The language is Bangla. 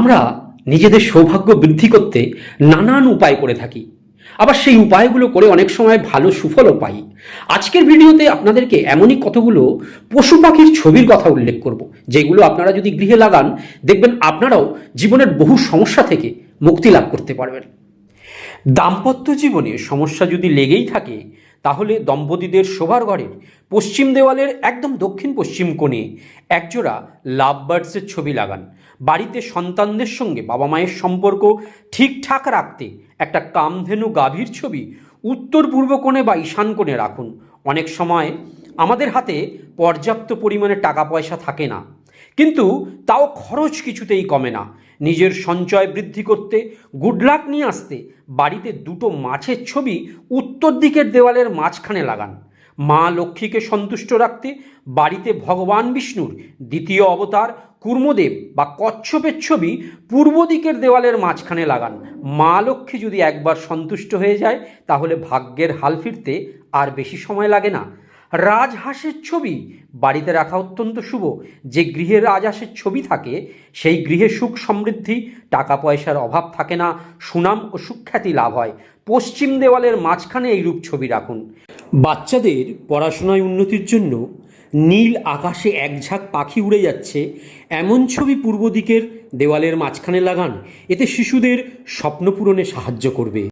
আমরা নিজেদের সৌভাগ্য বৃদ্ধি করতে নানান উপায় করে থাকি। আবার সেই উপায়গুলো করে অনেক সময় ভালো সুফলও পাই। আজকের ভিডিওতে আপনাদেরকে এমনই কতগুলো পশু পাখির ছবির কথা উল্লেখ করব, যেগুলো আপনারা যদি গৃহে লাগান, দেখবেন আপনারাও জীবনের বহু সমস্যা থেকে মুক্তি লাভ করতে পারবেন। দাম্পত্য জীবনে সমস্যা যদি লেগেই থাকে তাহলে দম্পতিদের শোবার ঘরের পশ্চিম দেওয়ালের একদম দক্ষিণ পশ্চিম কোণে একজোড়া লাভ বার্ডসের ছবি লাগান। বাড়িতে সন্তানদের সঙ্গে বাবা মায়ের সম্পর্ক ঠিকঠাক রাখতে একটা কামধেনু গাভীর ছবি উত্তর পূর্ব কোণে বা ঈশান কোণে রাখুন। অনেক সময় আমাদের হাতে পর্যাপ্ত পরিমাণে টাকা পয়সা থাকে না। কিন্তু তাও খরচ কিছুতেই কমে না। নিজের সঞ্চয় বৃদ্ধি করতে গুড লাক নিয়ে আসতে, বাড়িতে দুটো মাছের ছবি উত্তর দিকের দেওয়ালের মাঝখানে লাগান। মা লক্ষ্মীকে সন্তুষ্ট রাখতে, বাড়িতে ভগবান বিষ্ণুর দ্বিতীয় অবতার, কুর্মদেব বা কচ্ছপের ছবি পূর্ব দিকের দেওয়ালের মাঝখানে লাগান। মা লক্ষ্মী যদি একবার সন্তুষ্ট হয়ে যায়, তাহলে ভাগ্যের হাল ফিরতে আর বেশি সময় লাগে না। রাজহাঁসের ছবি। বাড়িতে রাখা অত্যন্ত শুভ। যে গৃহে রাজহাঁসের ছবি থাকে, সেই গৃহে সুখ সমৃদ্ধি টাকা পয়সার অভাব থাকে না, সুনাম ও সুখ্যাতি লাভ হয়। পশ্চিম দেওয়ালের মাঝখানে এইরূপ ছবি রাখুন। বাচ্চাদের পড়াশোনায় উন্নতির জন্য নীল আকাশে এক ঝাঁক পাখি উড়ে যাচ্ছে। এমন ছবি পূর্ব দিকের দেওয়ালের মাঝখানে লাগান। এতে শিশুদের স্বপ্ন পূরণে সাহায্য করবে।